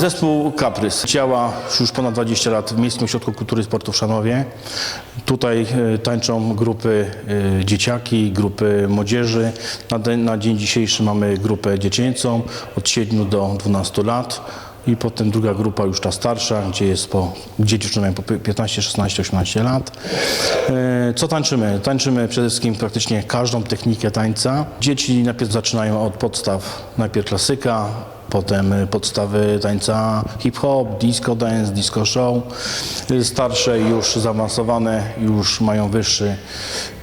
Zespół Kaprys działa już ponad 20 lat w Miejskim Ośrodku Kultury i Sportu w Szanowie. Tutaj e, tańczą grupy e, dzieciaki, grupy młodzieży. Na, na dzień dzisiejszy mamy grupę dziecięcą od 7 do 12 lat. I potem druga grupa już ta starsza, gdzie jest po, gdzie dziewczyny mają po 15, 16, 18 lat. E, Co tańczymy? Tańczymy przede wszystkim praktycznie każdą technikę tańca. Dzieci najpierw zaczynają od podstaw, najpierw klasyka, potem y, podstawy tańca hip-hop, disco dance, disco show. Y, Starsze już zaawansowane już mają wyższy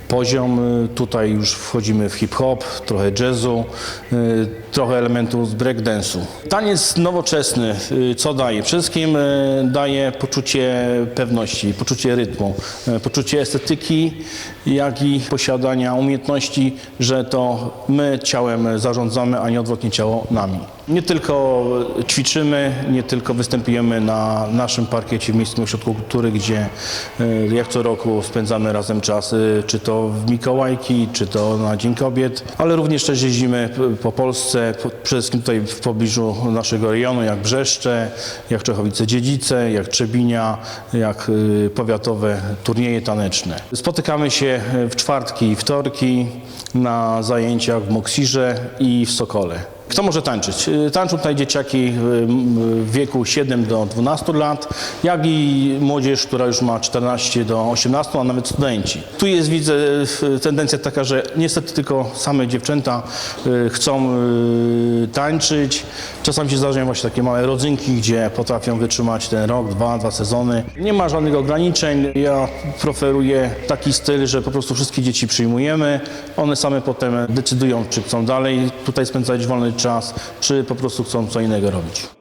poziom. Y, Tutaj już wchodzimy w hip-hop, trochę jazzu, trochę elementów z breakdance'u. Taniec nowoczesny, co daje? Przede wszystkim daje poczucie pewności, poczucie rytmu, poczucie estetyki, jak i posiadania umiejętności, że to my ciałem zarządzamy, a nie odwrotnie ciało nami. Nie tylko ćwiczymy, nie tylko występujemy na naszym parkiecie w Miejskim Ośrodku Kultury, gdzie y, jak co roku spędzamy razem czas, y, czy to w Mikołajki, czy to na Dzień Kobiet, ale również też jeździmy po Polsce, po- przede wszystkim tutaj w pobliżu naszego rejonu, jak Brzeszcze, jak Czechowice-Dziedzice, jak Trzebinia, jak y, powiatowe turnieje taneczne. Spotykamy się w czwartki i wtorki na zajęciach w Moksirze i w Sokole. Kto może tańczyć? Y, Tańczą tutaj dzieciaki y, w wieku 7 do 12 lat, jak i młodzież, która już ma 14 do 18, a nawet studenci. Tu jest, widzę, y, tendencja taka, że niestety tylko same dziewczęta chcą tańczyć. Czasami się zdarzają właśnie takie małe rodzynki, gdzie potrafią wytrzymać ten rok, dwa, dwa sezony. Nie ma żadnych ograniczeń. Ja preferuję taki styl, że po prostu wszystkie dzieci przyjmujemy. One same potem decydują, czy chcą dalej tutaj spędzać czas, czy po prostu chcą co innego robić.